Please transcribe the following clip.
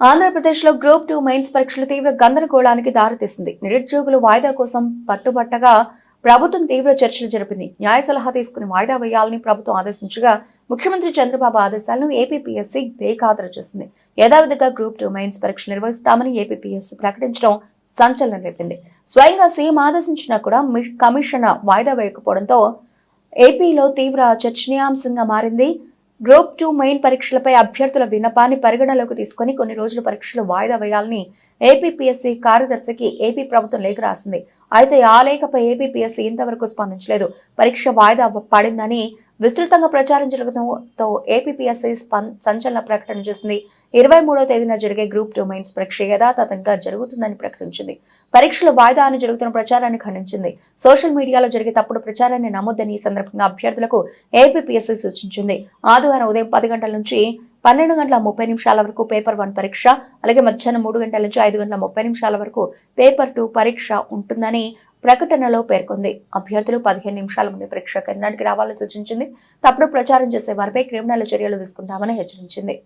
ఆంధ్రప్రదేశ్లో group two mains పరీక్షలు తీవ్ర గందరగోళానికి దారితీసింది. నిరుద్యోగులు వాయిదా కోసం పట్టుబట్టగా ప్రభుత్వం తీవ్ర చర్చలు జరిపింది. న్యాయ సలహా తీసుకుని వాయిదా వేయాలని ప్రభుత్వం ఆదేశించగా ముఖ్యమంత్రి చంద్రబాబు ఆదేశాలను ఏపీపీఎస్సీ బేఖాతరు చేసింది. యథావిధిగా గ్రూప్ టూ మెయిన్స్ పరీక్షలు నిర్వహిస్తామని ఏపీపీఎస్సీ ప్రకటించడం సంచలనం రేపింది. స్వయంగా సీఎం ఆదేశించినా కూడా కమిషన్ వాయిదా వేయకపోవడంతో ఏపీలో తీవ్ర చర్చనీయాంశంగా మారింది. గ్రూప్ టూ మెయిన్ పరీక్షలపై అభ్యర్థుల విన్నపాన్ని పరిగణలోకి తీసుకొని కొన్ని రోజుల పరీక్షలు వాయిదా వేయాలని ఏపీపీఎస్సీ కార్యదర్శికి ఏపీ ప్రభుత్వం లేఖ రాసింది. అయితే ఆ లేఖపై ఏపీపీఎస్సీ ఇంతవరకు స్పందించలేదు. పరీక్ష వాయిదా పడిందని విస్తృతంగా ప్రచారం జరగడంతో ఏపీపీఎస్సీ స్పం- సంచలన ప్రకటన చేసింది. ఇరవై మూడో తేదీన జరిగే గ్రూప్ టూ మైన్స్ పరీక్ష యథాతథంగా జరుగుతుందని ప్రకటించింది. పరీక్షలు వాయిదా అని జరుగుతున్న ప్రచారాన్ని ఖండించింది. సోషల్ మీడియాలో జరిగే తప్పుడు ప్రచారాన్ని నమ్మొద్దని ఈ సందర్భంగా అభ్యర్థులకు ఏపీపీఎస్సీ సూచించింది. ఆదివారం ఉదయం పది గంటల నుంచి పన్నెండు గంటల ముప్పై నిమిషాల వరకు పేపర్ వన్ పరీక్ష అలాగే మధ్యాహ్నం మూడు గంటల నుంచి ఐదు గంటల ముప్పై నిమిషాల వరకు పేపర్ టూ పరీక్ష ఉంటుందని ప్రకటనలో పేర్కొంది. అభ్యర్థులు పదిహేను నిమిషాల ముందు పరీక్ష కేంద్రానికి రావాలని సూచించింది. తప్పుడు ప్రచారం చేసే వారిపై క్రిమినల్ చర్యలు తీసుకుంటామని హెచ్చరించింది.